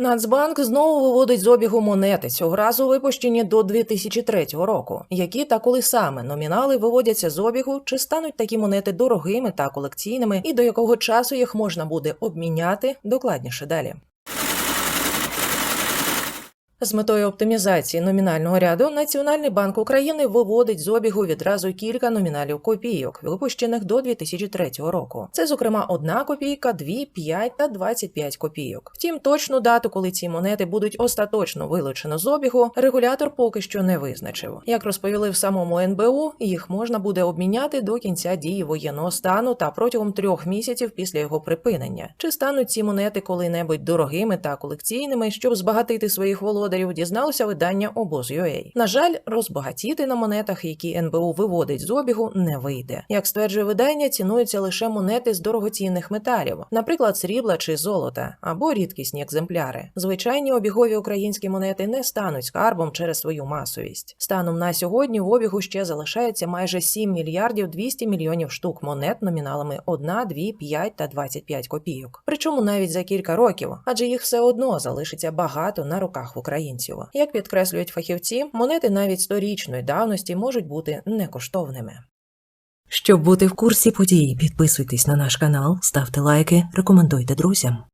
Нацбанк знову виводить з обігу монети цього разу випущені до 2003 року. Які та коли саме номінали виводяться з обігу, чи стануть такі монети дорогими та колекційними, і до якого часу їх можна буде обміняти докладніше далі. З метою оптимізації номінального ряду Національний банк України виводить з обігу відразу кілька номіналів копійок, випущених до 2003 року. Це, зокрема, одна копійка, дві, п'ять та 25 копійок. Втім, точну дату, коли ці монети будуть остаточно вилучено з обігу, регулятор поки що не визначив. Як розповіли в самому НБУ, їх можна буде обміняти до кінця дії воєнного стану та протягом трьох місяців після його припинення. Чи стануть ці монети коли-небудь дорогими та колекційними, щоб збагатити своїх володарів, дізналося видання обоз.ua. На жаль, розбагатіти на монетах, які НБУ виводить з обігу, не вийде. Як стверджує видання, цінуються лише монети з дорогоцінних металів, наприклад, срібла чи золота, або рідкісні екземпляри. Звичайні обігові українські монети не стануть скарбом через свою масовість. Станом на сьогодні в обігу ще залишається майже 7 мільярдів 200 мільйонів штук монет номіналами 1, 2, 5 та 25 копійок. Причому навіть за кілька років, адже їх все одно залишиться багато на руках в українців. Як підкреслюють фахівці, монети навіть сторічної давності можуть бути некоштовними. Щоб бути в курсі подій, підписуйтесь на наш канал, ставте лайки, рекомендуйте друзям.